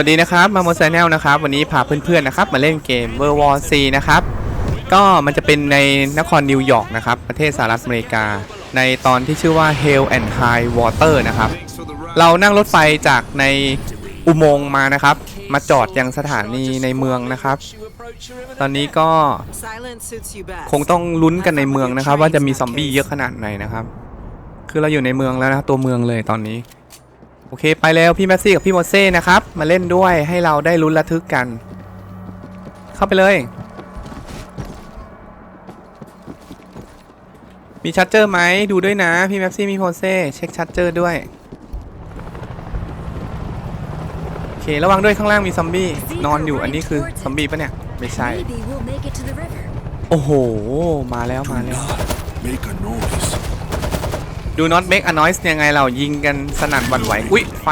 วัสดีนะครับมาโม c แนลนะครับ วันนี้พาเพื่อนๆนะครับ มาเล่นเกม World War C นะครับ ก็มันจะเป็นในนครนิวยอร์กนะครับ ประเทศสหรัฐอเมริกา ในตอนที่ชื่อว่า Hell and High Water นะครับ เรานั่งรถไฟจากในอุโมงค์มานะครับ มาจอดยังสถานีในเมืองนะครับ ตอนนี้ก็คงต้องลุ้นกันในเมืองนะครับ ว่าจะมีซอมบี้เยอะขนาดไหนนะครับ คือเราอยู่ในเมืองแล้วนะตัวเมืองเลยตอนนี้ โอเคไปแล้วพี่แมสซี่กับพี่โมเซ่นะครับ มาเล่นด้วยให้เราได้ลุ้นระทึกกัน เข้าไปเลย มีชัดเจอร์ไหมดูด้วยนะ พี่แมปซี่มีโมเซ่เช็คชัดเจอร์ด้วย โอเค ระวังด้วยข้างล่างมีซอมบี้นอนอยู่อันนี้คือซอมบี้ปะเนี่ย ไม่ใช่ Maybe we'll make it to the river. โอ้โห มาแล้วมาแล้ว Make a noise. ดู not make a noise ยังไงเรายิงกันสนั่นหวันไหว อุ๊ย ไฟ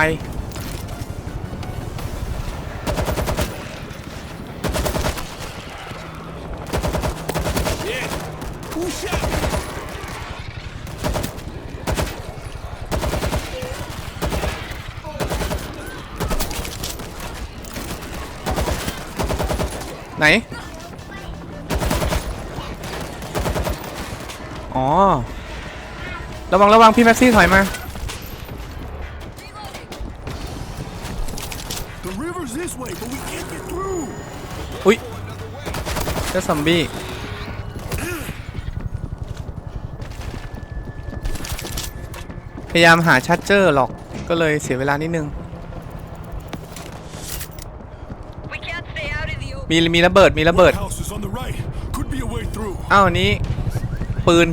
ไหน อ๋อ ระวังระวังพี่แม็กซี่ถอยมา The river's this way, but we can't get through. อุ๊ยเจ้าซอมบี้ พยายามหาชัดเจอร์หรอกก็เลยเสียเวลานิดนึง We can't stay out in the open. มีมีระบิดมีระเบิด House is on the right. Could be a way through. อ้าวอันนี้ ปืน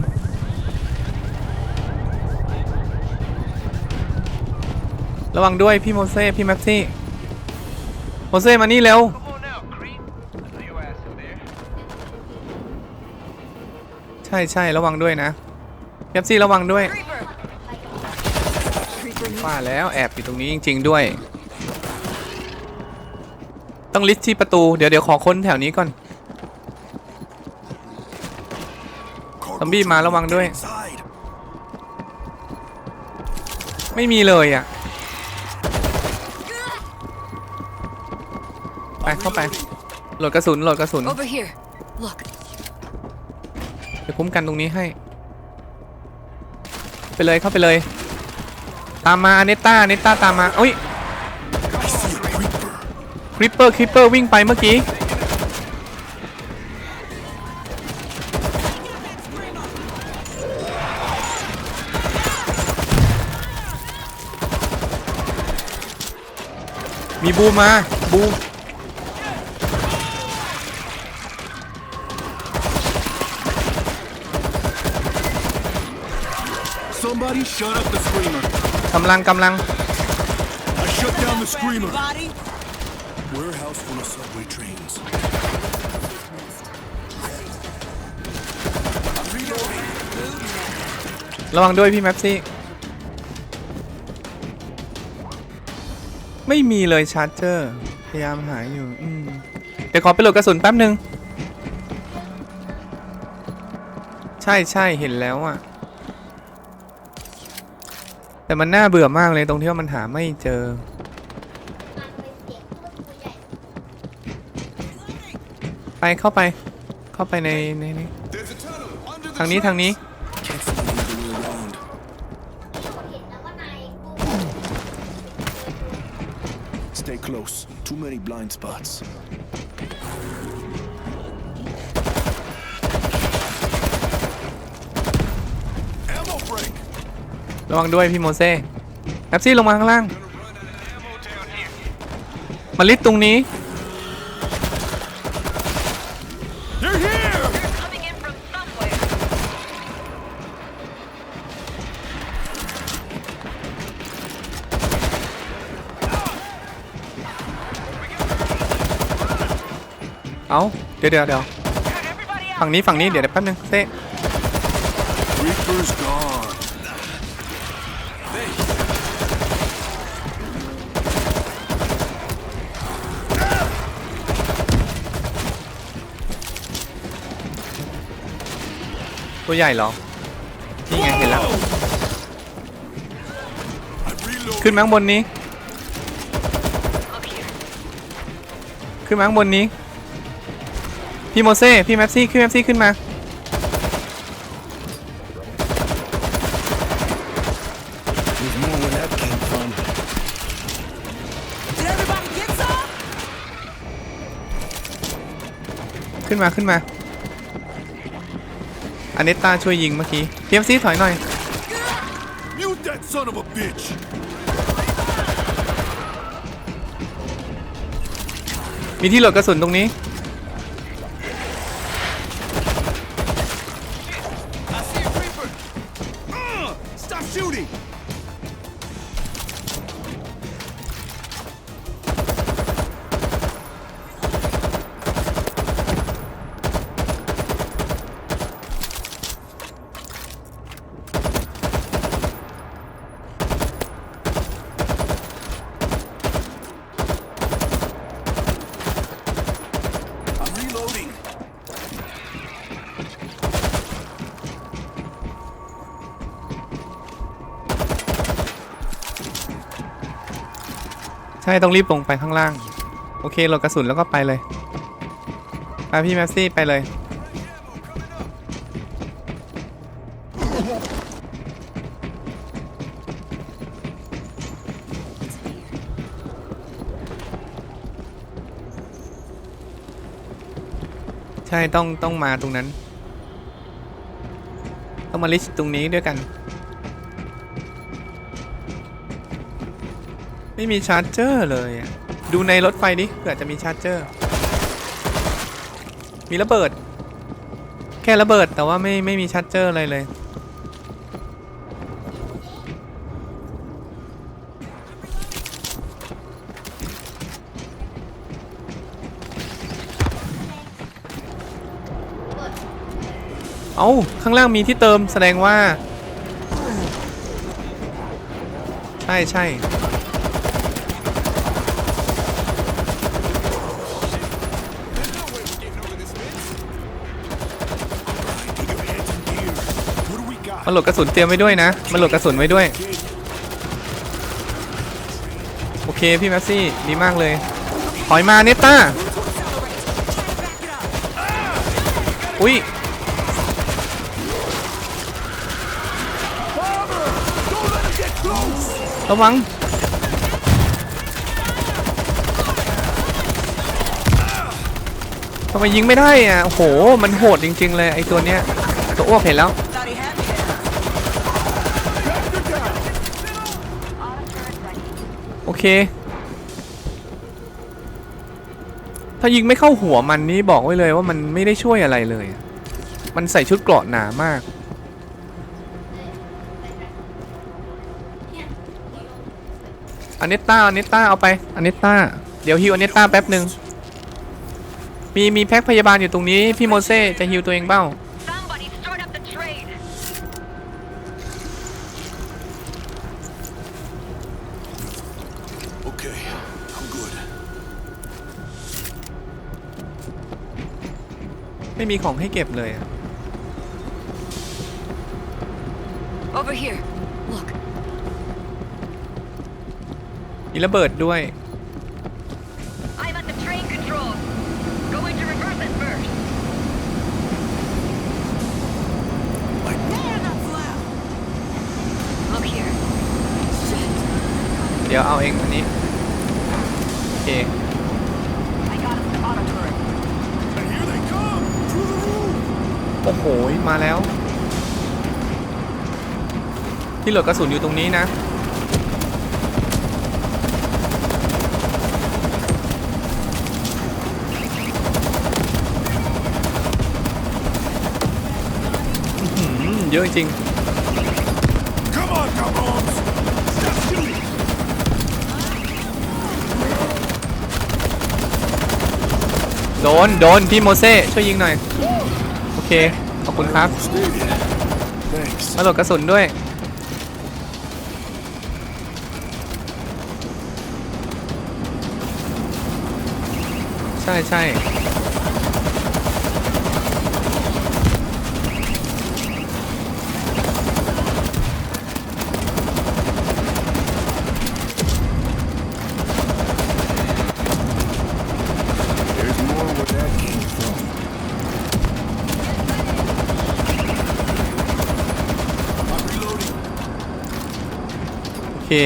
ระวังด้วยพี่โมเซ่พี่แม็กซี่โมเซ่มานี่เร็วใช่ใช่ระวังด้วยนะแม็กซี่ระวังด้วยว่าแล้วแอบอยู่ตรงนี้จริง ๆด้วย ต้องลิสที่ประตูเดี๋ยวเดี๋ยวขอค้นแถวนี้ก่อน Cargo's Zombie มาระวังด้วย ไม่มีเลยอะ เข้าไปโหลดกระสุนโหลดกระสุน Over here. Look. เดี๋ยวคุ้มกันตรงนี้ให้ ไปเลยเข้าไปเลย ตามมาเนต้าเนต้าตามมาอุ้ย I see a creeper. คริปเปอร์คริปเปอร์วิ่งไปเมื่อกี้มีบูมมาบูม Somebody shut up the screamer. กำลังกำลัง I shut down the screamer. Warehouse full of subway trains. ระวังด้วยพี่แม็ปซี่ ไม่มีเลยชาร์จเจอร์ พยายามหาอยู่อืมเดี๋ยวขอไปโหลดกระสุนแป๊บหนึ่ง ใช่ใช่เห็นแล้วอะ แต่มันน่าเบื่อมากเลยตรงที่ว่ามันหาไม่เจอ ไปเข้าไป เข้าไปในในนี้ทางนี้ทางนี้ Stay close. Too many blind spots. ระวังด้วยพี่โมเซ่แอปซี่ลงมาข้างล่าง มาลิดตรงนี้ They're here. Coming in from somewhere. เอาเดี๋ยวเดี๋ยวเดี๋ยวฝั่งนี้ฝั่งนี้เดี๋ยวเดี๋ยวแป๊บนึงเซ่ Reaper's gone. ตัวใหญ่เหรอ นี่ไงเห็นแล้ว ขึ้นมาข้างบนนี้ ขึ้นมาข้างบนนี้ พี่โมเซ่ พี่แม็ปซี่ขึ้นแม็ปซี่ขึ้นมา There's more where that came from. Did everybody get some? ขึ้นมาขึ้นมา เนตตาช่วยยิงเมื่อกี้พี่แม็ปซี่ถอยหน่อย Mute that son of a bitch! มีที่โหลดกระสุนตรงนี้ ช่ต้องรีบลงไปข้างล่าง โอเคโหลดกระสุนแล้วก็ไปเลยไปพี่แมปซี่ไปเลย ใช่ต้องต้องมาตรงนั้น ต้องมาลิสตตรงนี้ด้วยกัน ไม่มีชาร์จเจอร์เลย ดูในรถไฟดิเผื่อจะมีชาร์จเจอร์ มีระเบิด แค่ระเบิดแต่ว่าไม่ไม่มีชาร์จเจอร์อะไรเลย เอาข้างล่างมีที่เติมแสดงว่า ใช่ใช่ Put your hands in gear. What do we got? มันโหลดกระสุนเตรียมไว้ด้วยนะ มันโหลดกระสุนไว้ด้วย โอเคพี่แมสซี่ดีมากเลย ถอยมาเนตต้า อุ้ยระวังทำไมยิงไม่ได้อะโอ้โห มันโหดจริง ๆ เลยไอตัวเนี้ย ตัวอ้วกเห็นแล้ว Thought he had me there. โอเค ถ้ายิงไม่เข้าหัวมันนี่บอกไว้เลยว่ามันไม่ได้ช่วยอะไรเลย มันใส่ชุดเกราะหนามากอเนตต้าอเนตต้าเอาไปอเนตต้า เดี๋ยวฮิวอเนตต้าแป๊บหนึ่งมีมีแพ็คพยาบาลอยู่ตรงนี้ พี่โมเซ่จะฮิวตัวเองเบ้า ไม่มีของให้เก็บเลยอะ Over here. Look. มีระเบิดด้วย I'm at the train controls. Going to reverse it first. Man, that's loud. Look here. Shit. เดี๋ยวเอาเองอันนี้ โอเค I got us the auto turret. And here they come! Through the roof! โอ้โห มาแล้ว ที่โหลดกระสุนอยู่ตรงนี้นะอื้อหือเยอะจริง Come on, come on! Stop shooting! โดน โดน พี่โมเซ่ช่วยยิงหน่อยโอ เค ขอบคุณครับ มาโหลดกระสุนด้วย ใช่ใช่ ตร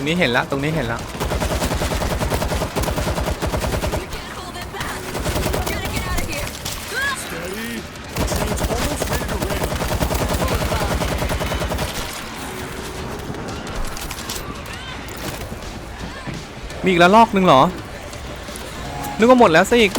งนี้เห็นแล้วตรงนี้เห็นแล้วมีอีกแล้ลอกหนึ่งเหรอ นึกว่าหมดแล้วซะอีก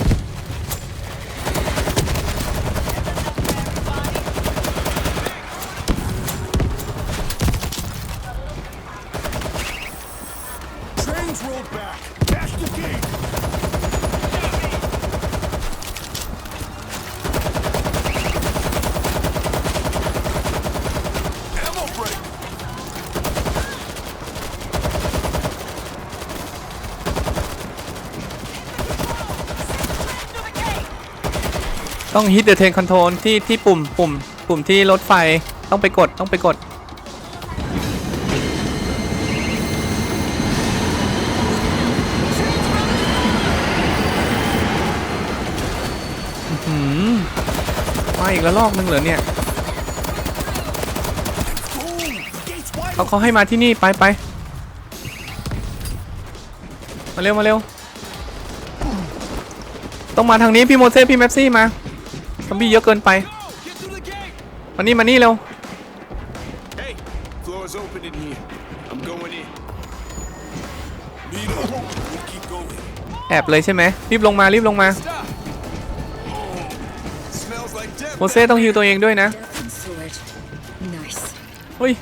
ต้องฮิตเดอะเทนคอนโทรลที่ที่ปุ่มปุ่ม ปุ่มที่รถไฟต้องไปกดต้องไปกด อื้อหือมาอีกแล้วลอกนึงเหรอเนี่ย เขาเขาให้มาที่นี่ ไปไปมาเร็ว มาเร็ว ต้องมาทางนี้ พี่โมเซ่พี่แมปซี่มา ซอมบี้เยอะเกินไป Get through the gate. มานี่มานี่เร็ว Hey, floor's open in here. I'm going in. Need a We'll keep going. แอบเลยใช่ไหมรีบลงมารีบลงมา Stop. Smells like death. โมเซ่ต้องฮิวตัวเองด้วยนะ Death and sword. Nice. เฮ้ย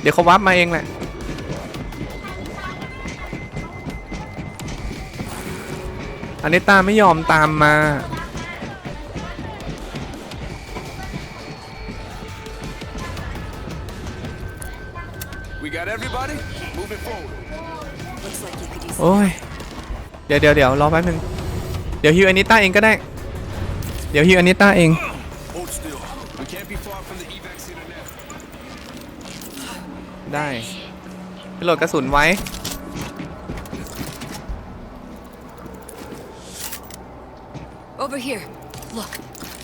เดี๋ยวเขาวับมาเองแหละ อันนี้ตาไม่ยอมตามมา We got everybody moving forward. Looks like you could use โอ้ย เดี๋ยวเดี๋ยวเดี๋ยวรอแป๊บนึง เดี๋ยวฮิวอันนี้ต้าเองก็ได้ เดี๋ยวฮิวอันนี้ต้าเอง Hold still. We can't be far from the evac center now. ได้ไปโหลดกระสุนไว้ Over here. Look.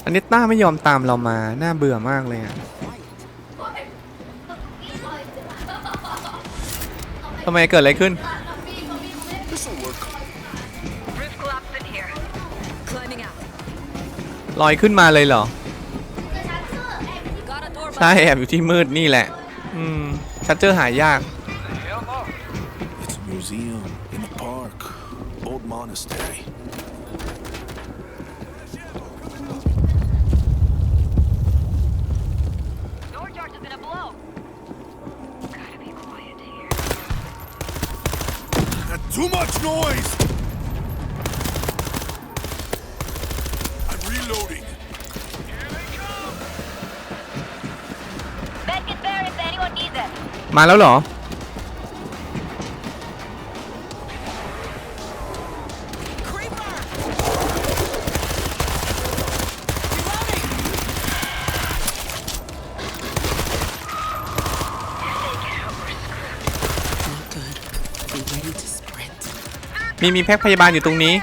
อันนี้ต้าไม่ยอมตามเรามาน่าเบื่อมากเลยอะทำไมเกิดอะไรขึ้น This'll work. Roof collapsed in here. Climbing out. ลอยขึ้นมาเลยเหรอ Got a door ใช่แอบอยู่ที่มืดนี่แหละ อืมชัดเจอหายาก too much noise! I'm reloading. Med get there if anyone needs it. มาแล้วเหรอ มีมีแพ็คพยาบาลอยู่ตรงนี้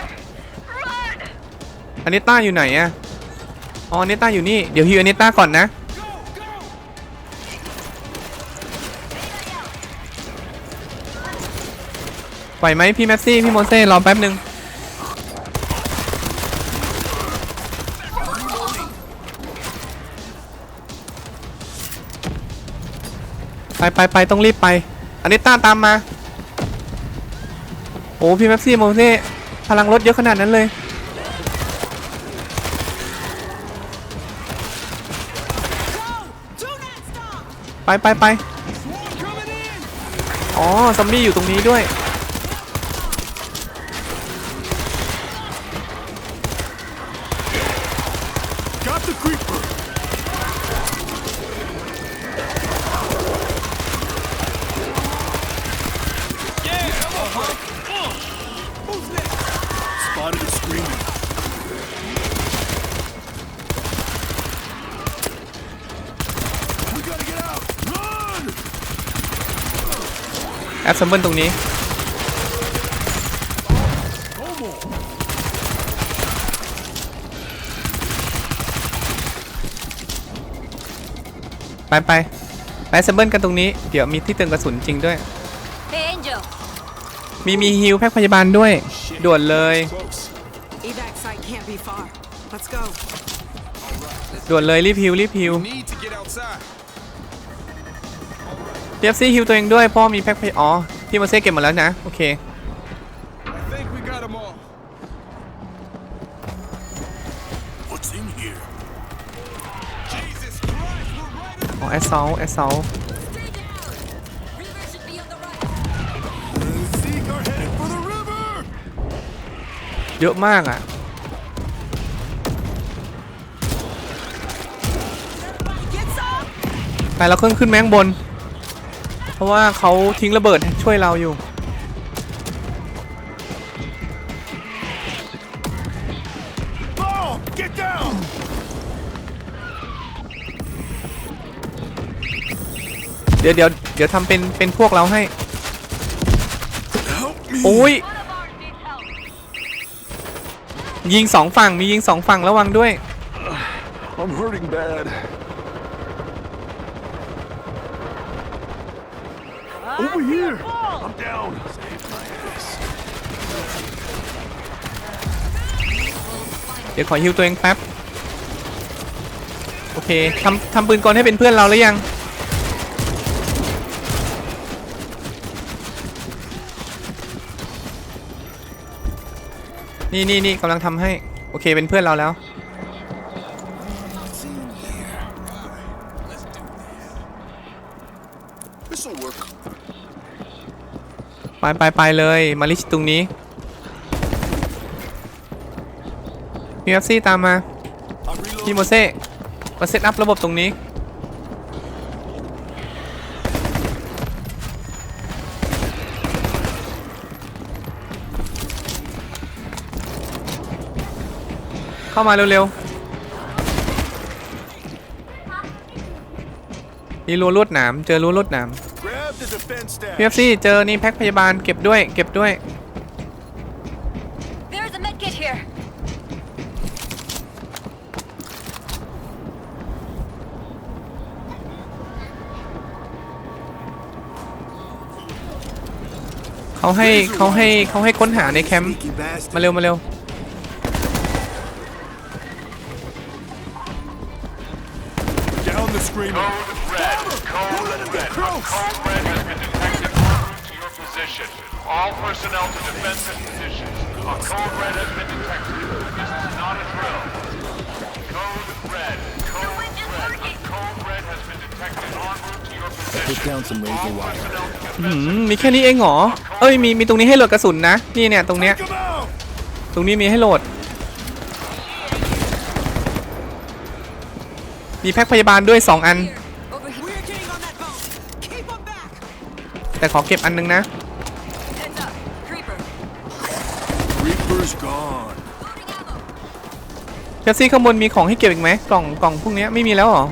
อันนี้ต้าอยู่ไหนอะอ๋ออันนี้ต้าอยู่นี่เดี๋ยวฮิวอันนี้ต้าก่อนนะไหวไหมพี่แมปซี่พี่โมเซ่รอแป๊บหนึ่งไปไปไปต้องรีบไปอันนี้ต้าตามมา โอ้พี่แม็ปซี่โมเซ่พลังรถเยอะขนาดนั้นเลย ไปไปไปอ๋อซอมบี้อยู่ตรงนี้ด้วย แอปซัมเบิลตรงนี้ ไปไปไปซัมเบิลกันตรงนี้ เดี๋ยวมีที่เติมกระสุนจริงด้วย มีมีฮิลแพ็กพยาบาลด้วย ด่วนเลย be far. Let's go. ด่วนเลยรีบฮิลรีบฮิล We need to get outside. เรียบซี่ฮิลตัวเองด้วยเพราะมีแพ็คพยอ๋อพี่โมเซ่เก็บหมดแล้วนะโอเค I think we got them all. What's in here? Jesus Christ, we're right in อ๋อแอสซอลแอสซอล Stay down. River should be on the right. the Zeke are headed for the river. เยอะมากอะ ไปเราเครื่องขึ้นแม้งบน เพราะว่าเขาทิ้งระเบิดช่วยเราอยู่ เดี๋ยวเดี๋ยวเดี๋ยวทำเป็นเป็นพวกเราให้ โอ้ย ยิงสองฝั่งมียิงสองฝั่งระวังด้วย I'm hurting bad. Over here. I'm down. Save my ass. เดี๋ยวขอฮิวตัวเองแป๊บ โอเคทำทำปืนกลให้เป็นเพื่อนเราหรือยัง นี่นี่นี่กำลังทำให้ โอเคเป็นเพื่อนเราแล้ว ไปไปไปเลยมาลิชตรงนี้พีเอฟซีตามมาพี่โมเซ่มาเซตอัพระบบตรงนี้เข้ามาเร็วๆนี่รั้วลวดหนาม เจอรั้วลวดหนาม Grab the defense staff. พีเอฟซีเจอนี่แพ็คพยาบาลเก็บด้วย เก็บด้วย There's a medkit here. เขาให้เขาให้เขาให้ค้นหาในแคมป์ Sneaky bastard. มาเร็วมาเร็ว All personnel to defensive positions. A code red has been detected. This is not a drill. Code red. Code red. A code red has been detected en route to your position. Put down some razor All wire. personnel to อืมมีแค่นี้เองเหรอ เอ้ยมีมีตรงนี้ให้โหลดกระสุนนะ นี่เนี่ยตรงเนี้ย Come out! ตรงนี้มีให้โหลด มีแพ็คพยาบาลด้วย 2 อัน Here. Over here. We're getting on that boat. Keep them back. แต่ขอเก็บอันนึงนะ เจสซี่ข้างบนมีของให้เก็บอีกไหมกล่องกล่องพวกเนี้ยไม่มีแล้วเหรอ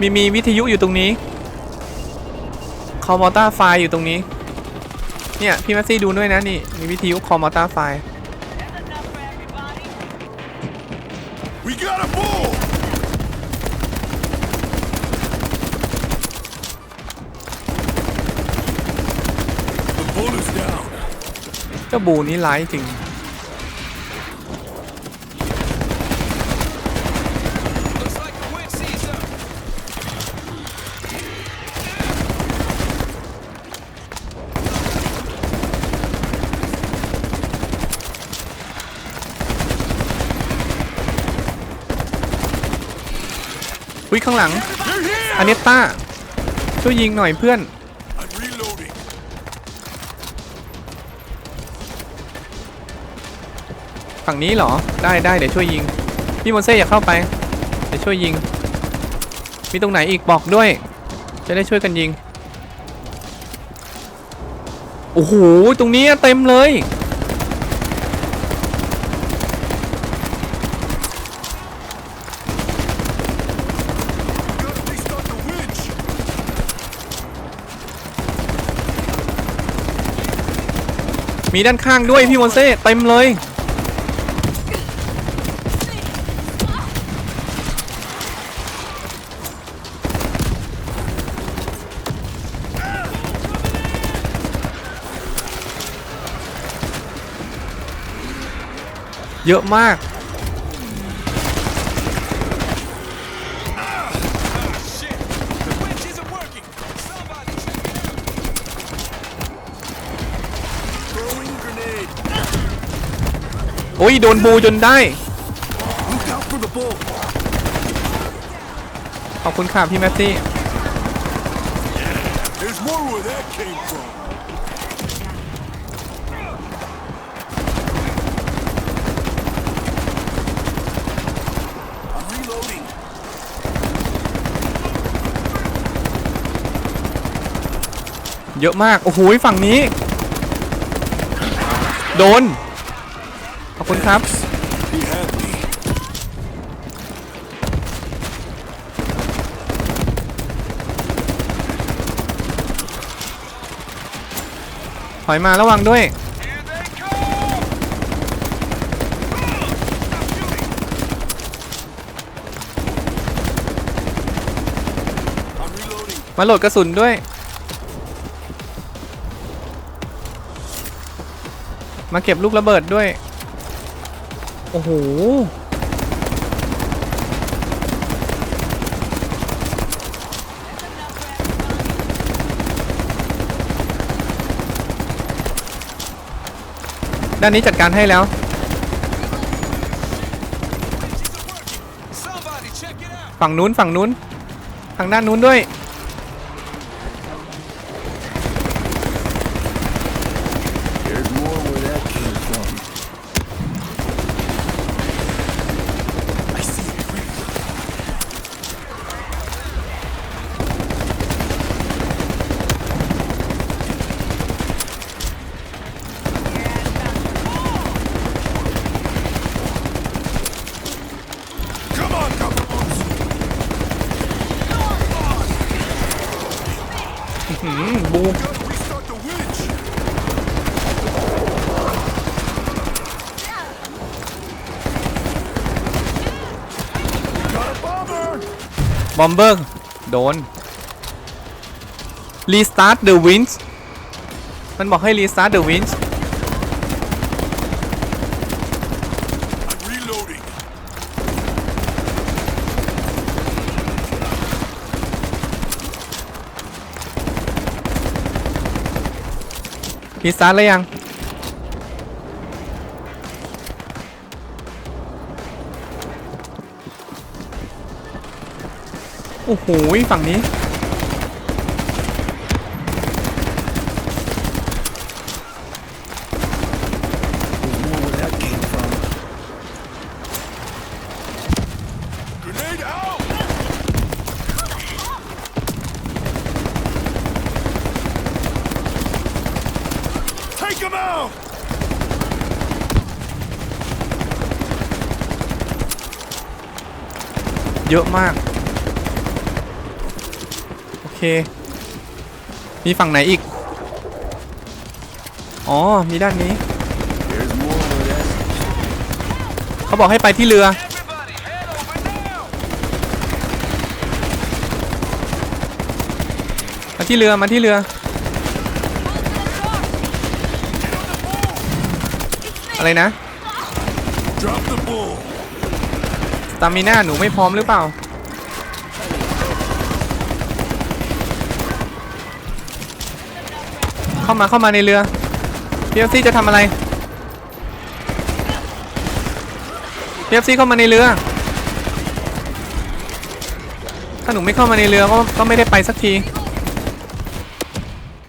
มีมีวิทยุอยู่ตรงนี้คอมมอต้าไฟอยู่ตรงนี้ เนี่ยพี่แมสซี่ดูด้วยนะนี่มีวิทยุคอมมอต้าไฟ We got a bull! The bull is down. เจ้าบูนี้ร้ายจริง อุ้ยข้างหลังอเนตต้าช่วยยิงหน่อยเพื่อน I'm reloading. ฝั่งนี้เหรอได้ได้เดี๋ยวช่วยยิงพี่โมเซ่อย่าเข้าไปเดี๋ยวช่วยยิง มีตรงไหนอีกบอกด้วย จะได้ช่วยกันยิงโอ้โหตรงนี้เต็มเลย มีด้านข้างด้วยพี่มอนเซ่เต็มเลย เยอะมาก โอ้ยโดนบูจนได้ Look out for the bull! ขอบคุณค่ะพี่แมตตี้ There's more where that came from! I'm reloading! เยอะมาก โอ้โหฝั่งนี้ โดน ขอบคุณครับ ถอยมาระวังด้วย มาโหลดกระสุนด้วย มาเก็บลูกระเบิดด้วย โอ้โห ด้านนี้จัดการให้แล้ว ฝั่งนู้นฝั่งนู้น ทางด้านนู้นด้วย There's more where that came from. I see it clearly. หืมบู Restart the winch! บอมเบอร์ โดน Restart the winch มันบอกให้ Restart the winch I'm reloading. รีสตาร์ทแล้วยัง โอ้โหฝั่งนี้ There's more where that came from. Grenade out! Take him out! เยอะมากโอ เค มีฝั่งไหนอีก อ๋อ มีด้านนี้ เขาบอกให้ไปที่เรือ มาที่เรือ มาที่เรือ อะไรนะตามิน่าหนูไม่พร้อมหรือเปล่า มาเข้ามาในเรือพีเอฟซีจะทำอะไรพีเอฟซีเข้ามาในเรือ ถ้าหนูไม่เข้ามาในเรือก็ก็ไม่ได้ไปสักที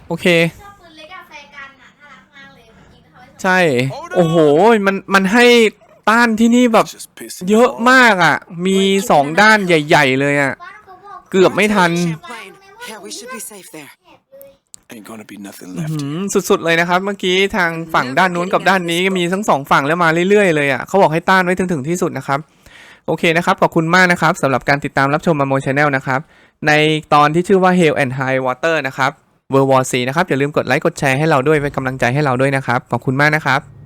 โอเค ชอบปืนเล็กอะแฟร์กันอะน่ารักมากเลยมันยิงเขาให้ใช่ โอ้โห มันมันให้ต้านที่นี่แบบ Just pissing เยอะมากอะ มีสองด้านใหญ่ ๆ เลยอะ บ้านเขาบอกเกือบไม่ทัน Champlain. Yeah, we should be safe there. แถบเลย Ain't gonna be nothing อื left. มสุดๆเลยนะครับ เมื่อกี้ทางฝั่งด้านนู้นกับด้านนี้มีทั้งสองฝั่งแล้วมาเรื่อยๆเลยอะเขาบอกให้ต้านไว้ถึงถึงที่สุดนะครับ โอเคนะครับ ขอบคุณมากนะครับสำหรับการติดตามรับชมมาโมชแนลนะครับ ในตอนที่ชื่อว่า Hell and High Water นะครับ World War C นะครับ อย่าลืมกดไลค์กดแชร์ให้เราด้วยเป็นกำลังใจให้เราด้วยนะครับ ขอบคุณมากนะครับ